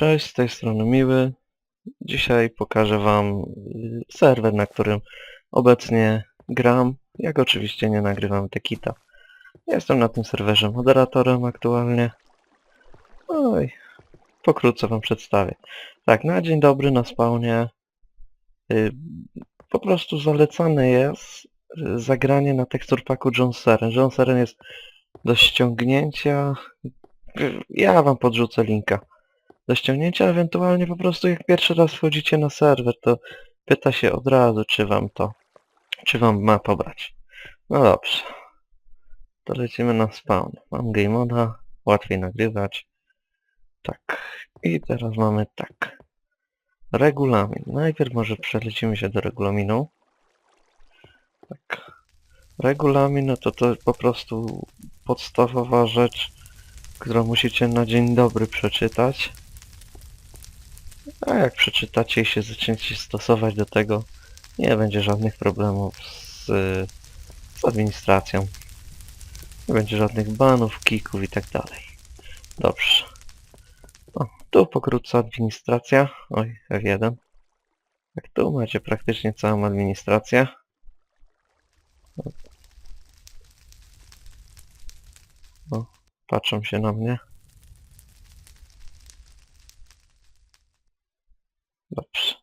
Cześć, z tej strony Miły. Dzisiaj pokażę Wam y, serwer, na którym obecnie gram, jak oczywiście nie nagrywam Tekita. Jestem na tym serwerze moderatorem aktualnie. No i pokrótce Wam przedstawię. Tak, na dzień dobry na spawnie y, po prostu zalecane jest y, zagranie na tekstur paku John Seren. John Seren jest do ściągnięcia. Ja Wam podrzucę linka do ściągnięcia, ewentualnie po prostu jak pierwszy raz wchodzicie na serwer, to pyta się od razu, czy wam to, czy wam ma pobrać. No dobrze. To lecimy na spawn. Mam game moda, łatwiej nagrywać. Tak. I teraz mamy tak. Regulamin. Najpierw może przelecimy się do regulaminu. Tak. Regulamin no to to po prostu podstawowa rzecz, którą musicie na dzień dobry przeczytać. A jak przeczytacie i się zaczniecie stosować do tego, nie będzie żadnych problemów z, z administracją. Nie będzie żadnych banów, kików i tak dalej. Dobrze. O, tu pokrótce administracja. Oj, F1. Tak tu macie praktycznie całą administrację. O, patrzą się na mnie. Dobrze.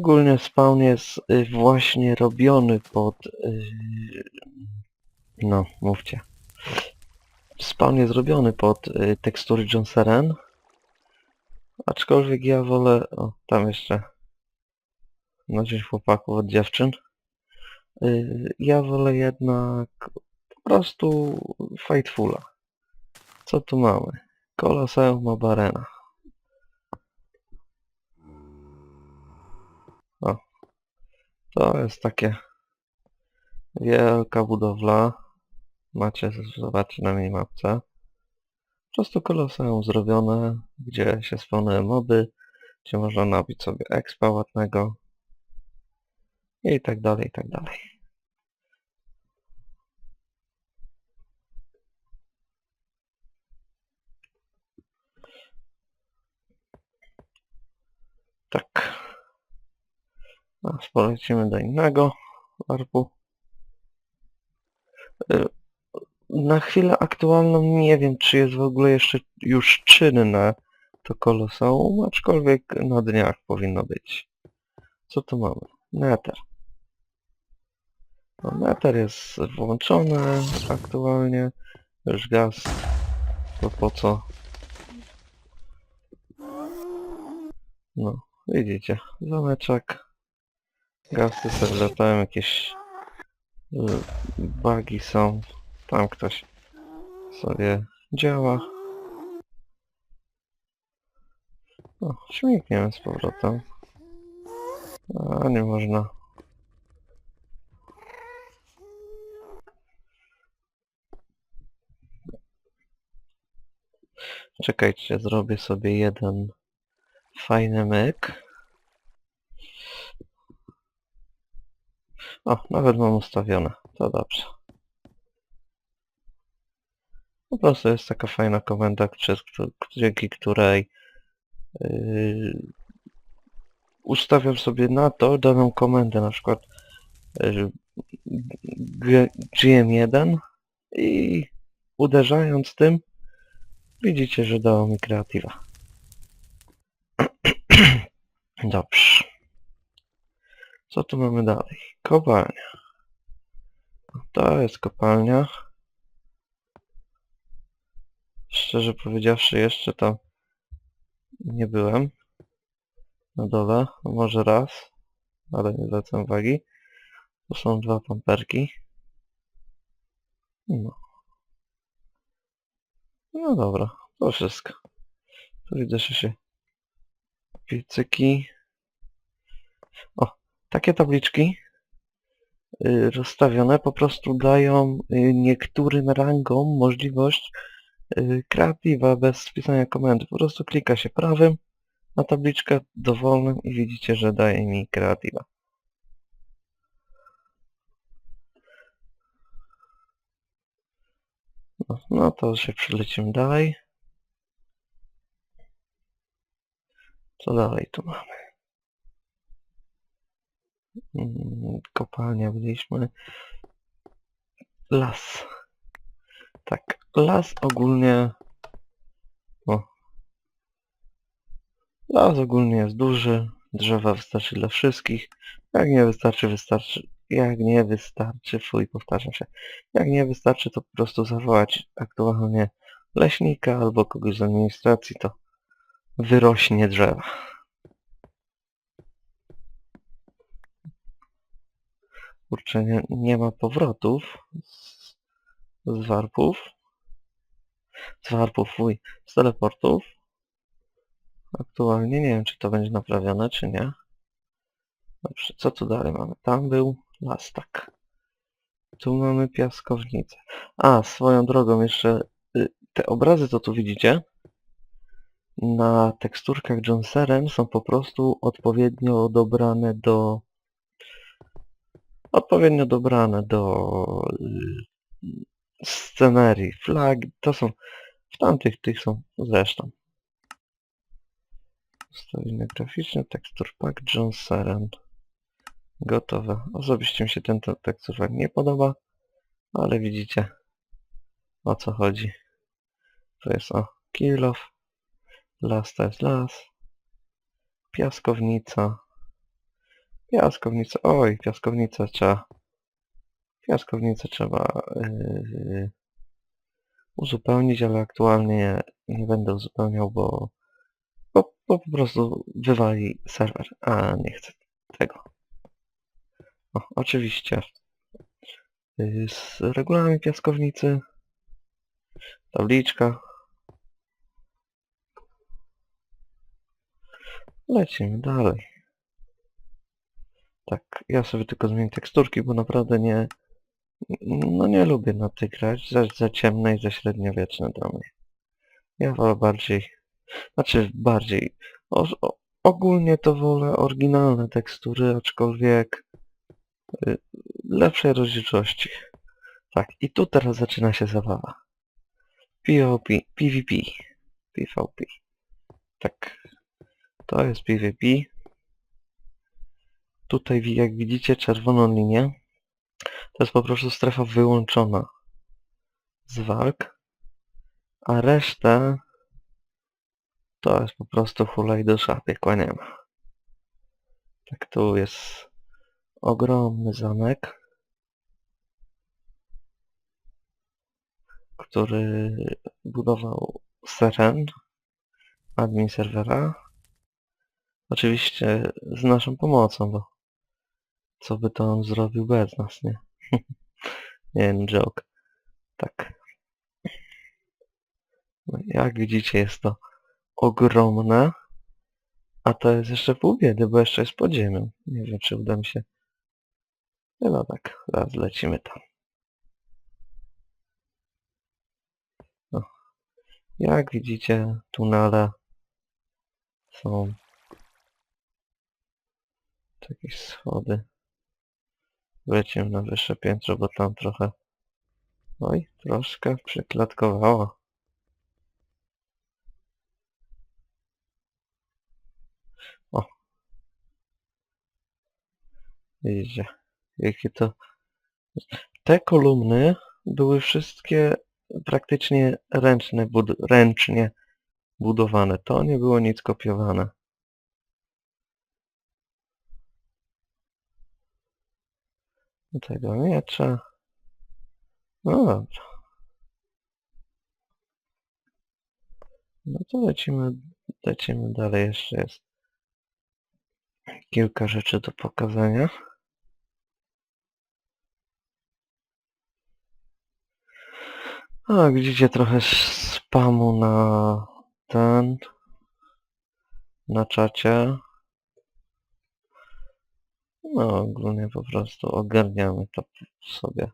Ogólnie spawn jest y, właśnie robiony pod... y, No, mówcie. Spawn jest robiony pod y, tekstury John Seren. Aczkolwiek ja wolę... O, tam jeszcze... Na dzień chłopaków od dziewczyn. Ja wolę jednak po prostu Fightfula. Co tu mamy? Koloseum Obarena. To jest takie wielka budowla. Macie, zobaczcie na minimapce. Po prostu koloseum zrobione, gdzie się spawnują moby, gdzie można nabić sobie expa ładnego i tak dalej, i tak dalej. Tak. A, polecimy do innego warpu. Y, Na chwilę aktualną nie wiem, czy jest w ogóle jeszcze już czynne to koloseum, aczkolwiek na dniach powinno być. Co tu mamy? Nether. No, Nether jest włączony aktualnie. Już gaz. To po co? No, widzicie. Zameczek. Gasy sobie latają, jakieś y, bugi są. Tam ktoś sobie działa. No, śmigniemy z powrotem. A nie można. Czekajcie, zrobię sobie jeden fajny myk. O, nawet mam ustawione. To dobrze. Po prostu jest taka fajna komenda, przez, dzięki której yy, ustawiam sobie na to daną komendę, na przykład yy, G- GM1 i uderzając tym widzicie, że dało mi kreatywa. Dobrze. Co tu mamy dalej? Kopalnia. To jest kopalnia. Szczerze powiedziawszy, jeszcze tam nie byłem. Na dole, może raz, ale nie zwracam uwagi. Tu są dwa pamperki. No. No dobra, to wszystko. Tu widzę, że się piecyki. O, takie tabliczki y, rozstawione po prostu dają y, niektórym rangom możliwość y, kreatywa bez wpisania komendy. Po prostu klika się prawym na tabliczkę dowolnym i widzicie, że daje mi kreatywa. No, no to się przelecimy dalej. Co dalej tu mamy? Mm, Kopalnia byliśmy. Las. Tak, las ogólnie... O. Las ogólnie jest duży. Drzewa wystarczy dla wszystkich. Jak nie wystarczy, wystarczy. Jak nie wystarczy, fuj, powtarzam się. Jak nie wystarczy, to po prostu zawołać aktualnie leśnika albo kogoś z administracji, to wyrośnie drzewa. Kurczę, nie, nie ma powrotów z, z warpów. Z warpów, fuj, z teleportów. Aktualnie nie wiem, czy to będzie naprawione, czy nie. Dobrze, co tu dalej mamy? Tam był las, tak. Tu mamy piaskownicę. A, swoją drogą jeszcze y, te obrazy, co tu widzicie, na teksturkach Johnseren są po prostu odpowiednio dobrane do odpowiednio dobrane do y, scenerii, flag, to są w tamtych tych są zresztą. Ustawienia graficzne, tekstur pack Johnseren. Gotowe. Osobiście mi się ten te- tekstur pack nie podoba, ale widzicie o co chodzi. To jest o kill off, las to jest las, piaskownica, piaskownica, oj, piaskownicę trzeba, piaskownicę trzeba yy, uzupełnić, ale aktualnie nie będę uzupełniał, bo, bo, bo po prostu wywali serwer, a nie chcę tego. O, oczywiście yy, z regulami piaskownicy, tabliczka, Lecimy dalej. Tak, ja sobie tylko zmienię teksturki, bo naprawdę nie... No nie lubię na tej grać, za, za ciemne i za średniowieczne dla mnie. Ja wolę bardziej... Znaczy bardziej... O, o, ogólnie to wolę oryginalne tekstury, aczkolwiek... Y, lepszej rozdzielczości. Tak, i tu teraz zaczyna się zabawa. PvP, PvP, PvP. Tak, to jest PvP. Tutaj jak widzicie czerwoną linię, to jest po prostu strefa wyłączona z walk, a resztę to jest po prostu hulaj do szapy, ma. Tak tu jest ogromny zamek, który budował Seren, admin serwera. Oczywiście z naszą pomocą, bo co by to on zrobił bez nas, nie? nie no, joke. Tak. No, jak widzicie jest to ogromne, a to jest jeszcze pół biedy, bo jeszcze jest pod ziemią. Nie wiem, czy uda mi się... No tak, raz lecimy tam. No. Jak widzicie, tunele są jakieś schody. Lecimy na wyższe piętro, bo tam trochę... Oj, troszkę przyklatkowało. O. Widzicie, jakie to... Te kolumny były wszystkie praktycznie ręczne, bud ręcznie budowane. To nie było nic kopiowane. Do tego miecza. No dobrze. No to lecimy, lecimy dalej. Jeszcze jest kilka rzeczy do pokazania. A, widzicie trochę spamu na ten, na czacie. No, ogólnie po prostu ogarniamy to sobie.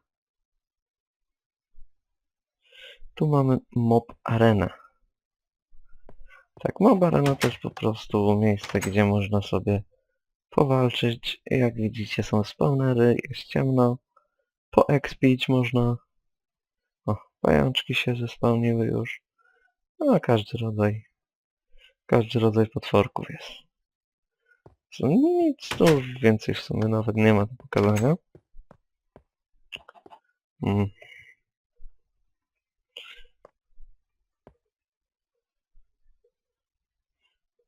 Tu mamy Mob Arena. Tak, Mob Arena to jest po prostu miejsce, gdzie można sobie powalczyć. Jak widzicie są spawnery, jest ciemno. Poekspić można. O, pajączki się zespawniły już. No, każdy rodzaj, każdy rodzaj potworków jest. Co, nic tu więcej w sumie nawet nie ma do pokazania. Mm.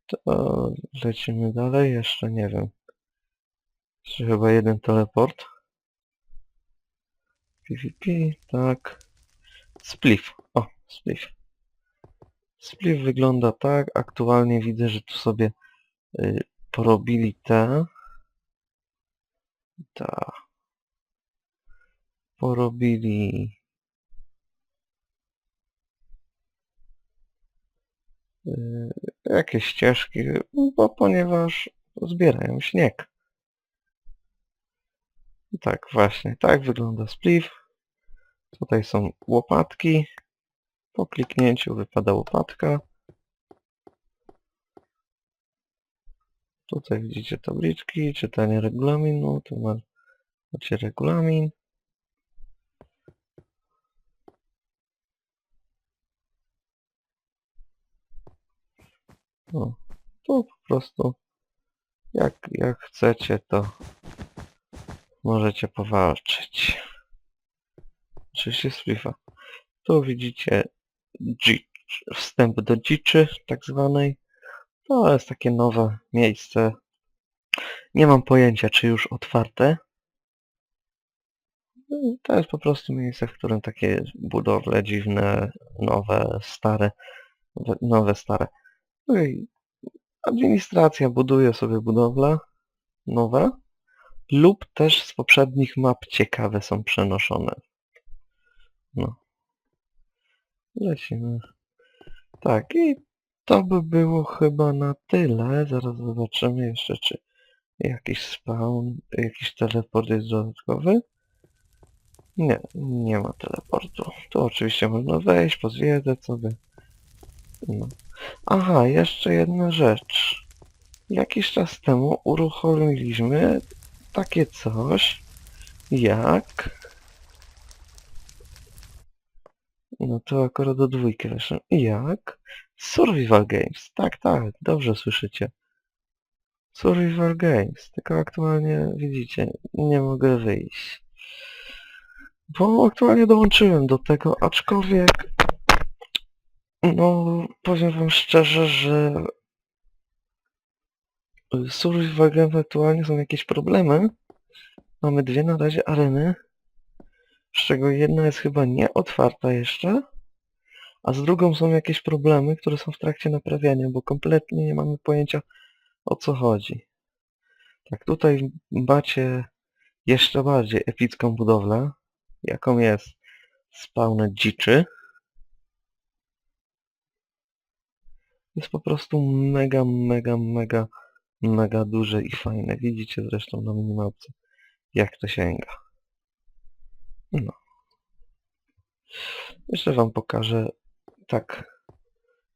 To lecimy dalej, jeszcze nie wiem. Jeszcze chyba jeden teleport. PvP, tak. Spliff. O, spliff. Spliff wygląda tak. Aktualnie widzę, że tu sobie y, porobili te. Ta. Porobili y, jakieś ścieżki, bo ponieważ zbierają śnieg. Tak, właśnie, tak wygląda spliff. Tutaj są łopatki. Po kliknięciu wypada łopatka. Tutaj widzicie tabliczki, czytanie regulaminu, tu ma- macie regulamin. No, tu po prostu jak, jak chcecie to możecie powalczyć. Oczywiście z. Tu widzicie dzicz, wstęp do dziczy tak zwanej. To jest takie nowe miejsce. Nie mam pojęcia czy już otwarte. To jest po prostu miejsce, w którym takie budowle dziwne, nowe, stare, we- nowe, stare. No administracja buduje sobie budowle nowe lub też z poprzednich map ciekawe są przenoszone. No. Lecimy. Tak, i to by było chyba na tyle. Zaraz zobaczymy jeszcze, czy jakiś spawn, jakiś teleport jest dodatkowy. Nie, nie ma teleportu. Tu oczywiście można wejść, pozwiedzać sobie. No. Aha, jeszcze jedna rzecz. Jakiś czas temu uruchomiliśmy takie coś jak... No to akurat do dwójki weszłem. Jak? Survival Games. Tak, tak, dobrze słyszycie. Survival Games. Tylko aktualnie, widzicie, nie mogę wyjść. Bo aktualnie dołączyłem do tego, aczkolwiek... No, powiem wam szczerze, że... Survival Games aktualnie są jakieś problemy. Mamy dwie na razie areny. Z czego jedna jest chyba nieotwarta jeszcze. A z drugą są jakieś problemy, które są w trakcie naprawiania, bo kompletnie nie mamy pojęcia o co chodzi. Tak, tutaj macie jeszcze bardziej epicką budowlę, jaką jest spawner dziczy. Jest po prostu mega, mega, mega, mega duże i fajne. Widzicie zresztą na minimapce, jak to sięga. No. Jeszcze wam pokażę, tak,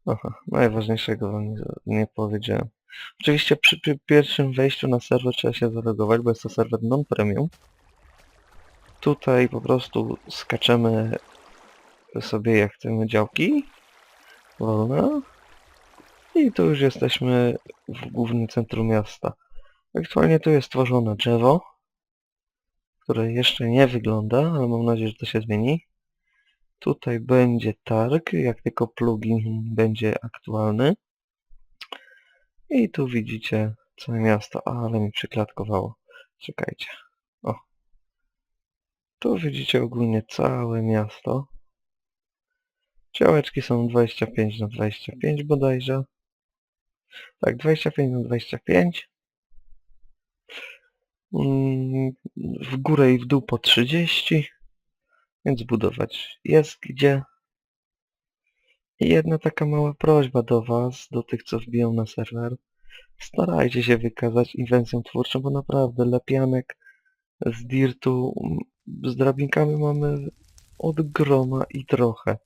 aha, najważniejszego wam nie, nie powiedziałem. Oczywiście przy, przy pierwszym wejściu na serwer trzeba się zalogować, bo jest to serwer non-premium. Tutaj po prostu skaczemy sobie jak chcemy działki. Wolne. I tu już jesteśmy w głównym centrum miasta. Aktualnie tu jest tworzone drzewo, które jeszcze nie wygląda, ale mam nadzieję, że to się zmieni. Tutaj będzie targ, jak tylko plugin będzie aktualny. I tu widzicie całe miasto, ale mi przyklatkowało. Czekajcie. O. Tu widzicie ogólnie całe miasto. Działeczki są 25 na 25 bodajże. Tak, 25 na 25. Mm, W górę i w dół po 30. Więc budować jest gdzie. I jedna taka mała prośba do Was, do tych co wbiją na serwer. Starajcie się wykazać inwencją twórczą, bo naprawdę lepianek z dirtu, z drabinkami mamy od groma i trochę.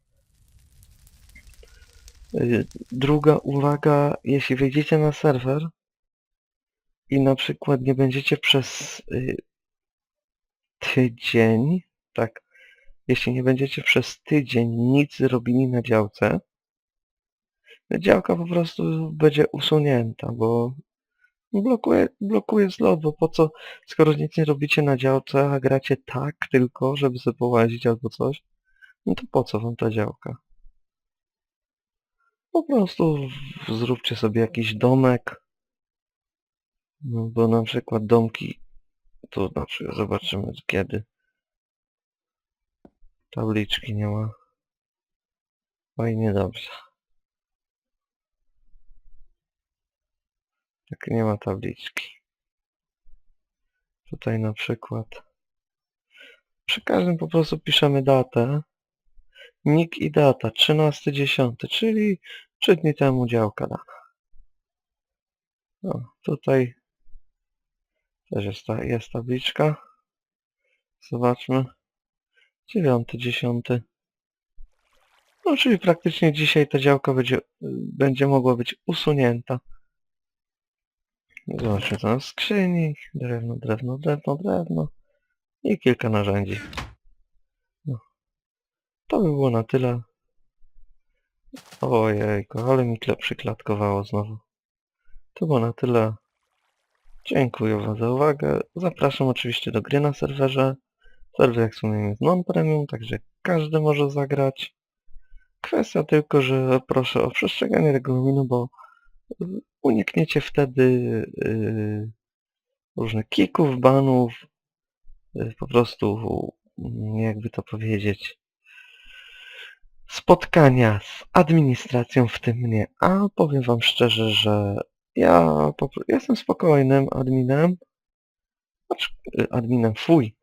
Y, Druga uwaga, jeśli wejdziecie na serwer i na przykład nie będziecie przez y, tydzień, tak, jeśli nie będziecie przez tydzień nic robili na działce, działka po prostu będzie usunięta, bo blokuje, blokuje zlot, bo po co, skoro nic nie robicie na działce, a gracie tak tylko, żeby sobie połazić albo coś, no to po co wam ta działka? Po prostu zróbcie sobie jakiś domek, no bo na przykład domki, tu na przykład zobaczymy kiedy. Tabliczki nie ma. Fajnie dobrze. Tak nie ma tabliczki. Tutaj na przykład. Przy każdym po prostu piszemy datę. Nick i data 13.10, czyli 3 dni temu działka dana. No, tutaj też jest, ta, jest tabliczka. Zobaczmy. 9.10. No, czyli praktycznie dzisiaj ta działka będzie, będzie mogła być usunięta. Zobaczmy co na skrzyni. Drewno, drewno, drewno, drewno. I kilka narzędzi. No. To by było na tyle. Ojejku, ale mi przyklatkowało znowu. To było na tyle. Dziękuję wam za uwagę. Zapraszam oczywiście do gry na serwerze. Serwer jak wspomniałem jest non-premium, także każdy może zagrać. Kwestia tylko, że proszę o przestrzeganie regulaminu, bo y, unikniecie wtedy y, różnych kików, banów, y, po prostu, mm, jakby to powiedzieć, spotkania z administracją, w tym mnie. A powiem wam szczerze, że ja pro- jestem spokojnym adminem, y, adminem, fuj,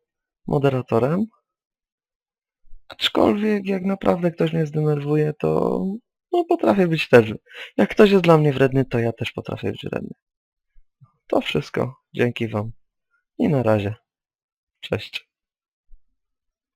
moderatorem, aczkolwiek jak naprawdę ktoś mnie zdenerwuje, to no, potrafię być też. Jak ktoś jest dla mnie wredny, to ja też potrafię być wredny. To wszystko. Dzięki wam. I na razie. Cześć.